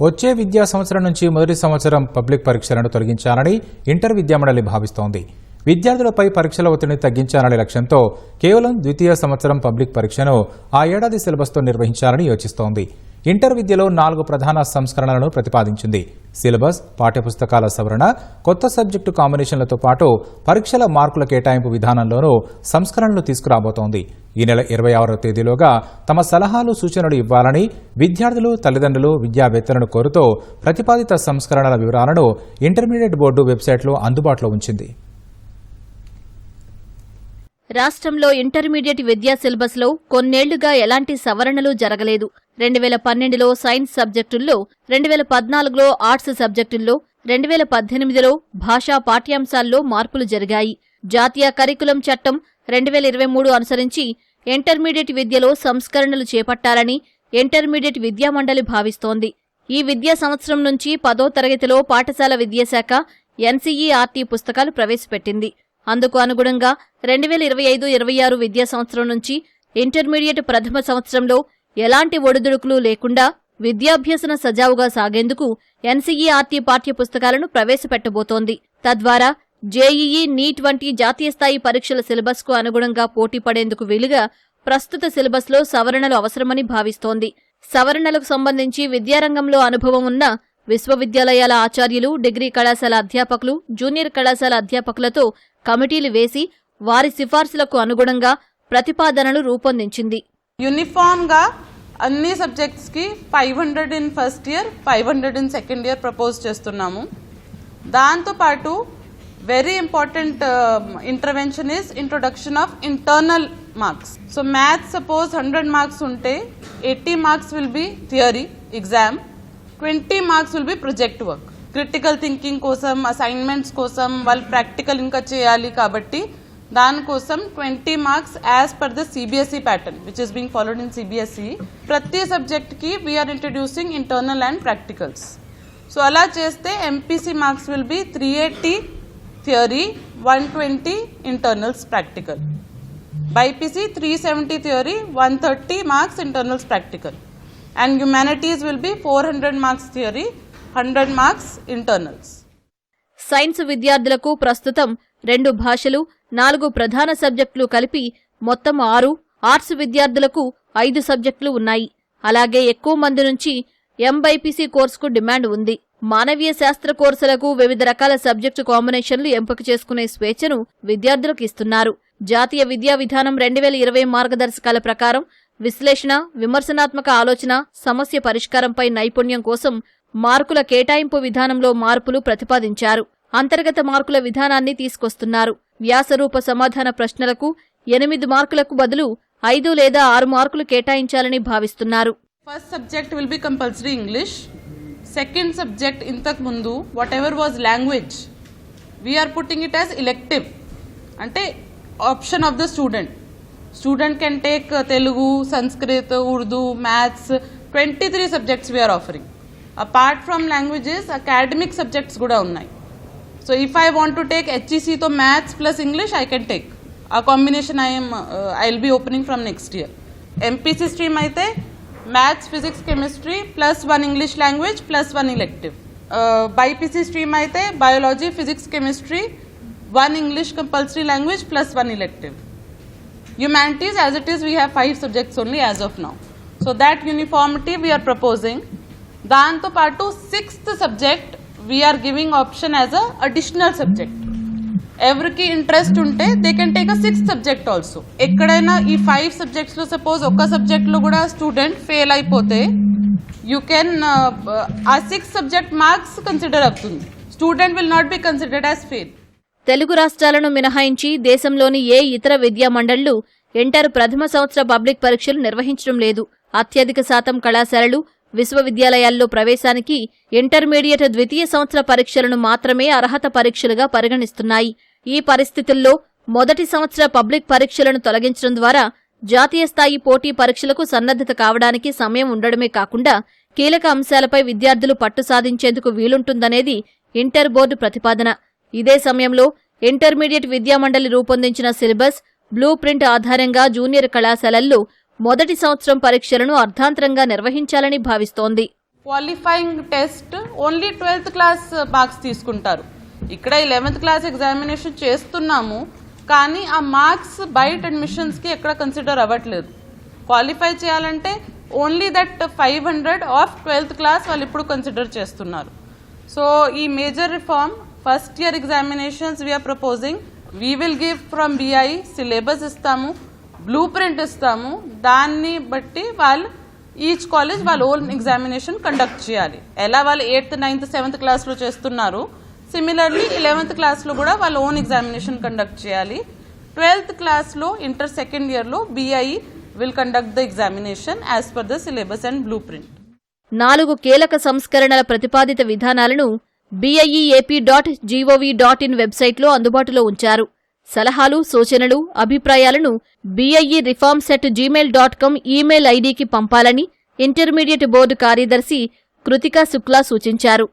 వచ్చే విద్యా సంవత్సరం నుంచి మొదటి సంవత్సరం పబ్లిక్ పరీక్షలను తొలగించాలని ఇంటర్ విద్యామండలి భావిస్తోంది. విద్యార్థులపై పరీక్షల ఒత్తిడిని తగ్గించాలనే లక్ష్యంతో కేవలం ద్వితీయ సంవత్సరం పబ్లిక్ పరీక్షను ఆ ఏడాది సిలబస్తో నిర్వహించాలని యోచిస్తోంది. ఇంటర్ విద్యలో నాలుగు ప్రధాన సంస్కరణలను ప్రతిపాదించింది. సిలబస్ పాఠ్యపుస్తకాల సవరణ కొత్త సబ్జెక్టు కాంబినేషన్లతో పాటు పరీక్షల మార్కుల కేటాయింపు విధానంలోనూ సంస్కరణలు తీసుకురాబోతోంది. ఈ నెల ఇరవై ఆరో తేదీలోగా తమ సలహాలు సూచనలు ఇవ్వాలని విద్యార్థులు తల్లిదండ్రులు విద్యావేత్తలను కోరుతూ ప్రతిపాదిత సంస్కరణల వివరాలను ఇంటర్మీడియట్ బోర్డు వెబ్సైట్లో అందుబాటులో ఉంచింది. రాష్ట్రంలో ఇంటర్మీడియట్ విద్యా సిలబస్లో కొన్నేళ్ళుగా ఎలాంటి సవరణలు జరగలేదు. రెండు వేల పన్నెండులో సైన్స్ సబ్జెక్టుల్లో రెండు వేల పద్నాలుగులో ఆర్ట్స్ సబ్జెక్టుల్లో రెండు వేల పద్దెనిమిదిలో భాషా పాఠ్యాంశాల్లో మార్పులు జరిగాయి. జాతీయ కరికులం చట్టం రెండు వేల ఇరవై మూడు అనుసరించి ఇంటర్మీడియట్ విద్యలో సంస్కరణలు చేపట్టాలని ఇంటర్మీడియట్ విద్యామండలి భావిస్తోంది. ఈ విద్యా సంవత్సరం నుంచి పదో తరగతిలో పాఠశాల విద్యాశాఖ ఎన్సీఈఆర్టీ పుస్తకాలు ప్రవేశపెట్టింది. అందుకు అనుగుణంగా రెండు వేల ఇరవై ఐదు ఇరవై ఆరు విద్యా సంవత్సరం నుంచి ఇంటర్మీడియట్ ప్రథమ సంవత్సరంలో ఎలాంటి ఒడిదుడుకులు లేకుండా విద్యాభ్యసన సజావుగా సాగేందుకు ఎన్సీఈఆర్టీ పాఠ్య పుస్తకాలను ప్రవేశపెట్టబోతోంది. తద్వారా జేఈఈ నీట్ వంటి జాతీయ స్థాయి పరీక్షల సిలబస్కు అనుగుణంగా పోటీ పడేందుకు వీలుగా ప్రస్తుత సిలబస్లో సవరణలు అవసరమని భావిస్తోంది. సవరణలకు సంబంధించి విద్యారంగంలో అనుభవం ఉన్న విశ్వవిద్యాలయాల ఆచార్యులు డిగ్రీ కళాశాల అధ్యాపకులు జూనియర్ కళాశాల అధ్యాపకులతో కమిటీలు వేసి వారి సిఫార్సులకు అనుగుణంగా ప్రతిపాదనలు రూపొందించింది. యూనిఫామ్గా అన్ని సబ్జెక్ట్స్కి five hundred in first year five hundred in second year propose చేస్తున్నాము. దాంతోపాటు very important um, intervention is introduction of internal marks. So maths suppose hundred marks ఉంటే eighty marks will be theory exam. Twenty marks will be project work. Critical thinking కోసం assignments కోసం వాళ్ళు practical ఇంకా చేయాలి కాబట్టి దానికోసం twenty marks as per the CBSE pattern which is being followed in CBSE ప్రతి సబ్జెక్ట్కి we're introducing internal and practicals so అలా చేస్తే MPC marks will be three eighty theory one twenty internals practical BiPC three seventy theory one thirty marks internals practical and humanities will be four hundred marks theory hundred marks internals. Science విద్యార్థులకు ప్రస్తుతం రెండు భాషలు నాలుగు ప్రధాన సబ్జెక్టులు కలిపి మొత్తం ఆరు ఆర్ట్స్ విద్యార్థులకు ఐదు సబ్జెక్టులు ఉన్నాయి. అలాగే ఎక్కువ మంది నుంచి ఎంబైపీసీ కోర్సుకు డిమాండ్ ఉంది. మానవీయ శాస్త్ర కోర్సులకు వివిధ రకాల సబ్జెక్టు కాంబినేషన్లు ఎంపిక చేసుకునే స్వేచ్ఛను విద్యార్థులకు ఇస్తున్నారు. జాతీయ విద్యా విధానం రెండు వేల ఇరవై మార్గదర్శకాల ప్రకారం విశ్లేషణ విమర్శనాత్మక ఆలోచన సమస్య పరిష్కారంపై నైపుణ్యం కోసం మార్కుల కేటాయింపు విధానంలో మార్పులు ప్రతిపాదించారు. అంతర్గత మార్కుల విధానాన్ని తీసుకొస్తున్నారు. వ్యాసరూప సమాధాన ప్రశ్నలకు ఎనిమిది మార్కులకు బదులు ఐదు లేదా ఆరు మార్కులు కేటాయించాలని భావిస్తున్నారు. First subject will be compulsory English second subject ఇంతకు ముందు whatever was language we're putting it as elective అంటే option of the student student can take Telugu Sanskrit Urdu maths twenty three subjects we're offering apart from languages academic subjects కూడా ఉన్నాయి. So if I want to take హెచ్ఈసీతో maths plus English I can take ఆ combination I'm I will be opening from next year MPC stream అయితే maths physics chemistry plus one English language plus one elective BiPC stream అయితే biology physics chemistry one English compulsory language plus one elective humanities as it is we have five subjects only as of now so that uniformity we're proposing దాంతోపాటు sixth subject we're giving option as a additional subject ఎవరికి interest ఉంటే they can take a sixth subject also ఎక్కడైనా ఈ five సబ్జెక్ట్స్లో suppose ఒక్క సబ్జెక్ట్లో కూడా student fail అయిపోతే యూ కెన్ uh, ఆ సిక్స్ సబ్జెక్ట్ మార్క్స్ కన్సిడర్ అవుతుంది. Student will not be considered as fail Telugu రాష్ట్రాలను మినహాయించి దేశంలోని ఏ ఇతర విద్యా మండళ్ళు ఇంటర్ ప్రథమ సంవత్సర పబ్లిక్ పరీక్షలు నిర్వహించడం లేదు. అత్యధిక శాతం కళాశాలలు విశ్వవిద్యాలయాల్లో ప్రవేశానికి ఇంటర్మీడియట్ ద్వితీయ సంవత్సర పరీక్షలను మాత్రమే అర్హత పరీక్షలుగా పరిగణిస్తున్నాయి. ఈ పరిస్థితుల్లో మొదటి సంవత్సర పబ్లిక్ పరీక్షలను తొలగించడం ద్వారా జాతీయ స్థాయి పోటీ పరీక్షలకు సన్నద్ధత కావడానికి సమయం ఉండడమే కాకుండా కీలక అంశాలపై విద్యార్థులు పట్టు సాధించేందుకు వీలుంటుందనేది ఇంటర్ బోర్డు ప్రతిపాదన. ఇదే సమయంలో ఇంటర్మీడియట్ విద్యామండలి రూపొందించిన సిలబస్ బ్లూ ప్రింట్ ఆధారంగా జూనియర్ కళాశాలల్లో మొదటి సంవత్సరం పరీక్షలను అర్ధాంతరంగా నిర్వహించాలని భావిస్తోంది. Qualifying test only twelfth class marks తీసుకుంటారు. ఇక్కడ లెవెన్త్ క్లాస్ ఎగ్జామినేషన్ చేస్తున్నాము కానీ ఆ మార్క్స్ బయట అడ్మిషన్స్కి ఎక్కడ కన్సిడర్ అవ్వట్లేదు. క్వాలిఫై చేయాలంటే only that five hundred of twelfth class వాళ్ళు ఇప్పుడు కన్సిడర్ చేస్తున్నారు. సో ఈ major reform first year examinations we're proposing we will give from BI syllabus ఇస్తాము. బ్లూ ప్రింట్ ఇస్తాము. దాన్ని బట్టి వాళ్ళు ఈచ్ కాలేజ్ వాళ్ళ ఓన్ ఎగ్జామినేషన్ కండక్ట్ చేయాలి. ఎలా వాళ్ళు ఎయిత్ నైన్త్ సెవెంత్ క్లాస్లో చేస్తున్నారు. సిమిలర్లీ లెవెన్త్ క్లాస్లో కూడా వాళ్ళ ఓన్ ఎగ్జామినేషన్ కండక్ట్ చేయాలి. ట్వెల్త్ క్లాస్లో ఇంటర్ సెకండ్ ఇయర్లో BI will conduct the examination as per the syllabus and blue print నాలుగు కీలక సంస్కరణల ప్రతిపాదిత విధానాలను BIEAP dot gov dot in వెబ్సైట్లో అందుబాటులో ఉంచారు. సలహాలు సూచనలు అభిప్రాయాలను BIE reform set Gmail dot com email ఐడికి పంపాలని ఇంటర్మీడియట్ బోర్డు కార్యదర్శి కృతికా శుక్లా సూచించారు.